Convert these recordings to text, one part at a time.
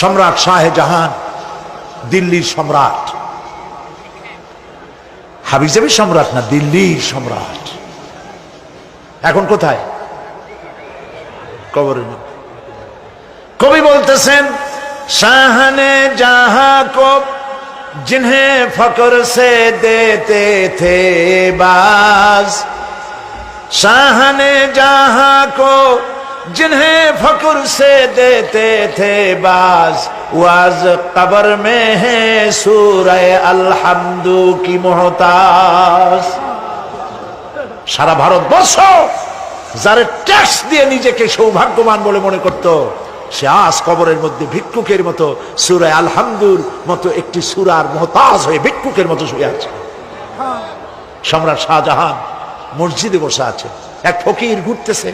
সম্রাট শাহজাহান দিল্লির সম্রাট হাবিজাবি সম্রাট না দিল্লির সম্রাট এখন কোথায় কবরের মধ্যে। কবি বলতেছেন শাহনে জাহা কো जिन्हें फकर से देते थे बाज शाहने जहां को जिन्हें फकर से देते थे बाज वाज कबर में है सूरह अलहमदू की मोहताज সারা ভারতবর্ষ যারা ট্যাক্স দিয়ে নিজেকে সৌভাগ্যবান বলে মনে করত সে আজ কবরের মধ্যে ভিক্ষুকের মতো সুরায় আলহামদুর মতো একটি সুরার মহতাজ হয়ে ভিক্ষুকের মতো শুয়ে আছে সম্রাট শাহজাহান মসজিদে বসে আছে এক ফকির ঘুরতেছে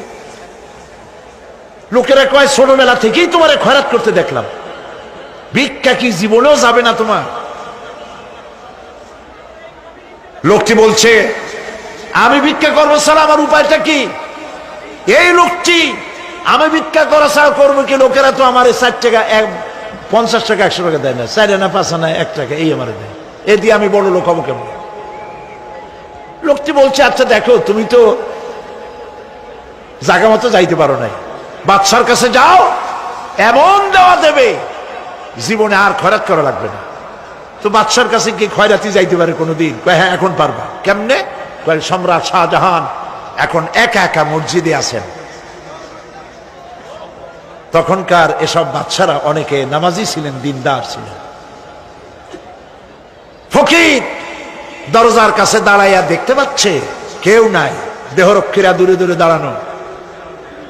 লোকেরা কয় ছোটবেলা থেকেই তোমার খয়রাত করতে দেখলাম। ভিক্ষা কি জীবনেও যাবে না তোমার? লোকটি বলছে, আমি ভিক্ষা করব স্যার আমার উপায়টা কি? এই লোকটি, আমি ভিক্ষা করা ছাড়া করব কি? লোকেরা তো আমার ষাট টাকা, এক, পঞ্চাশ টাকা, একশো টাকা দেয় না। চার আনা, পাঁচ আনা, এক টাকা, এই আমার দেয়। এ দিয়ে আমি বড় লোক হব কেমন? লোকটি বলছে আচ্ছা দেখো, তুমি তো জায়গা মতো যাইতে পারো নাই। বাদশার কাছে যাও, এমন দেওয়া দেবে, জীবনে আর খয়রাত করা লাগবে না। তো বাদশার কাছে কি খয়রাতি যাইতে পারে কোনোদিন। হ্যাঁ এখন পারবা। কেমনে? সম্রাট শাহজাহান এখন একা একা মসজিদে আছেন। তখনকার এসব বাচ্চারা অনেকে নামাজি ছিলেন, দিনদার ছিলেন। ফকির দরজার কাছে দাঁড়াইয়া দেখতে পাচ্ছে, কেউ নাই, দেহরক্ষীরা দূরে দূরে দাঁড়ানো।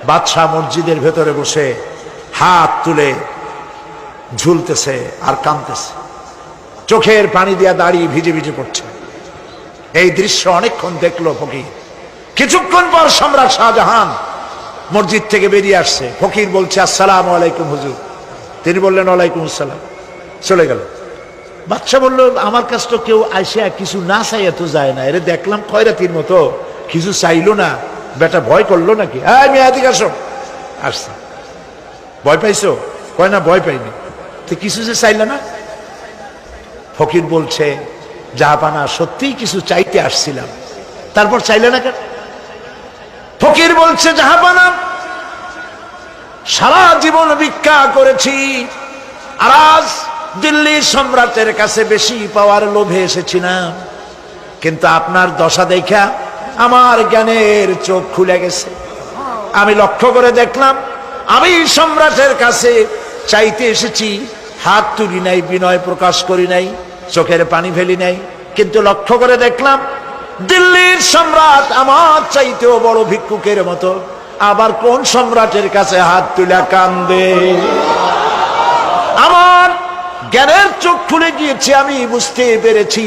বাদশাহ মসজিদের ভেতরে বসে হাত তুলে ঝুলতেছে আর কাঁদতেছে। চোখের পানি দিয়া দাঁড়িয়ে ভিজে ভিজে পড়ছে। এই দৃশ্য অনেকক্ষণ দেখল ফকির। কিছুক্ষণ পর সম্রাট শাহজাহান মসজিদ থেকে বেরিয়ে আসছে। ফকির বলছে, আসসালাম আলাইকুম হুজুর। তিনি বললেন, ওয়ালাইকুম আসসালাম। চলে গেল। বাচ্চা বলল, আমার কাছ তো কেউ আইসা কিছু না চাইয়া তো যায় না। এরে দেখলাম খয়রাতির মতো। কিছু চাইলো না। বেটা ভয় করল নাকি? হ্যাঁ মেয়াদিক আসো। আসছে। ভয় পাইছো? কয় না, ভয় পাইনি। তো কিছু যে চাইলে না? ফকির বলছে জাহাপানা সত্যিই কিছু চাইতে আসছিলাম। তারপর চাইলে না কেন? ফকির বলছে জাহাপানা সারা জীবন ভিক্ষা করেছি। আর আজ দিল্লি সম্রাটের কাছে বেশি পাওয়ার লোভে এসেছি না কিন্তু আপনার দশা দেখা আমার জ্ঞানের চোখ খুলে গেছে। আমি লক্ষ্য করে দেখলাম, আমি সম্রাটের কাছে চাইতে এসেছি, হাত তুলি নাই, বিনয় প্রকাশ করি নাই, চোখের পানি ফেলি নাই। কিন্তু লক্ষ্য করে দেখলাম, দিল্লির সম্রাট আমার চাইতেও বড় ভিক্ষুকের মতো। আবার কোন সম্রাটের কাছে হাত তুলে কান্দে? জ্ঞানের চোখ খুলে গিয়েছে, আমি বুঝতে পেরেছি।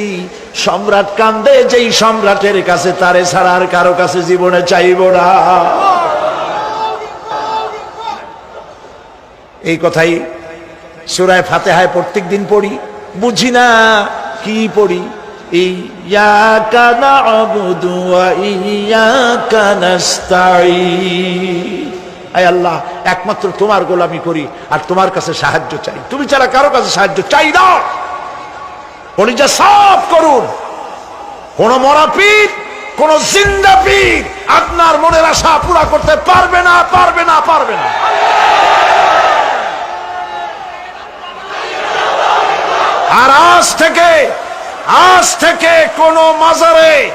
সম্রাট কান্দে, যেই সম্রাটের কাছে তারে ছাড়ার কারও কাছে জীবনে চাইব না। এই কথাই সুরায় ফাতেহায় প্রত্যেক দিন পড়ি। বুঝি না কি পড়ি? ইয়াকা না'বুদু ওয়া ইয়াকা নাস্তাঈন। আয় আল্লাহ, একমাত্র তোমার গোলামি করি আর তোমার কাছে সাহায্য চাই। তুমি ছাড়া কারও কাছে সাহায্য চাই না। কলিজা সাফ করুন। কোন মরা কোন জিন্দা আপনার মনের আশা পুরা করতে পারবে না পারবে না পারবে না। আর আজ থেকে আজ থেকে কোন মাজারে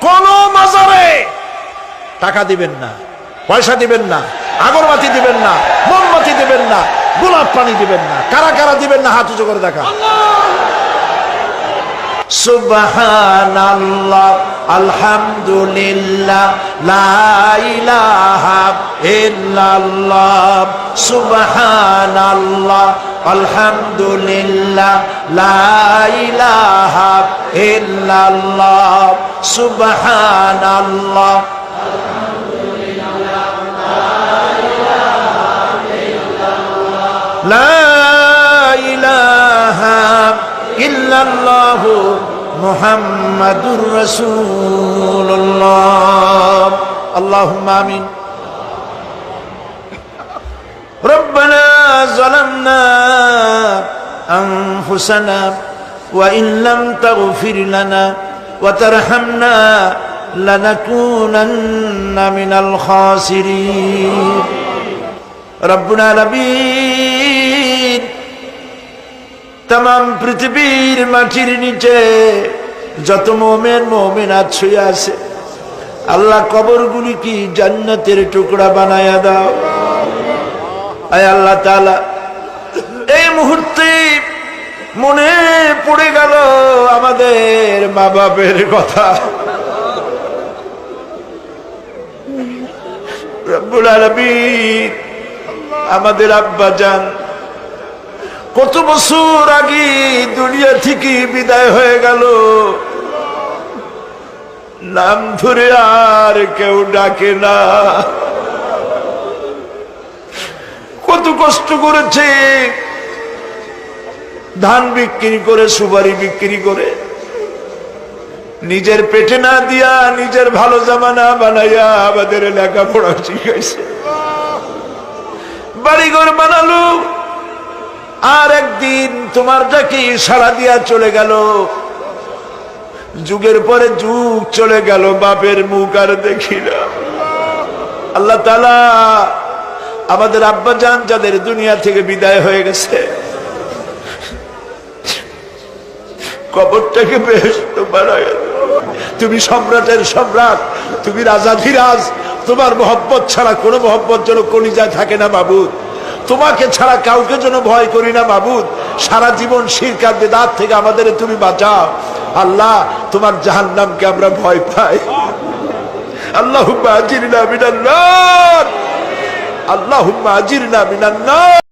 কোন মাজারে টাকা দিবেন না। পয়সা দিবেন না, আগরবাতি দিবেন না, মোমবাতি দিবেন না, গোলাপ পানি দিবেন না, কারা কারা দিবেন না, হাত উঁচু করে দেখা। সুবহানাল্লাহ, আলহামদুলিল্লাহ, লা ইলাহা ইল্লাল্লাহ, সুবহানাল্লাহ, আলহামদুলিল্লাহ, লা ইলাহা ইল্লাল্লাহ, সুবহানাল্লাহ। لا إله إلا الله محمد رسول الله. اللهم آمين. ربنا ظلمنا أنفسنا وإن لم تغفر لنا وترحمنا لنكونن من الخاسرين. ربنا العالمين তাম পৃথিবীর মাটির নিচে যত মোমেন মোমেন ছুঁয়ে আছে, আল্লাহ কবরগুলি কি জান্নাতের টুকরা বানায়া দাও? আয় আল্লাহ তাআলা, এই মুহূর্তে মনে পড়ে গেল আমাদের মা বাপের কথা আমাদের আব্বা যান কত বছর আগে দুনিয়া থেকে বিদায় হয়ে গেল। নাম ধরে আর কেউ ডাকে না। কত কষ্ট করেছে। ধান বিক্রি করে, সুপারি বিক্রি করে। নিজের পেটে না দিয়া নিজের ভালো জামানা বানাইয়া আমাদের লেখাপড়া শিখাইছে। বাড়িঘর বানালো। আর একদিন তোমার ডাকে সারা দিয়া চলে গেল। যুগের পরে যুগ চলে গেল, বাপের মুখ আর দেখি না। আল্লাহ তালা আমাদের আব্বা যান যাদের দুনিয়া থেকে বিদায় হয়ে গেছে, কবরটাকে বেশ বানায় তুমি সম্রাটের সম্রাট, তুমি রাজাধিরাজ তোমার মোহব্বত ছাড়া কোনো মোহব্বত যেন কলিজায় থাকে না বাবুদ তোমাকে ছাড়া কাউকে যেন ভয় করি না বাবুদ সারা জীবন শিরকার বেদাত থেকে আমাদের তুমি বাঁচাও। আল্লাহ, তোমার জাহান নামকে আমরা ভয় পাই। আল্লাহ আজিরনা মিনান্নার আল্লাহ আজিরনা মিনান্নার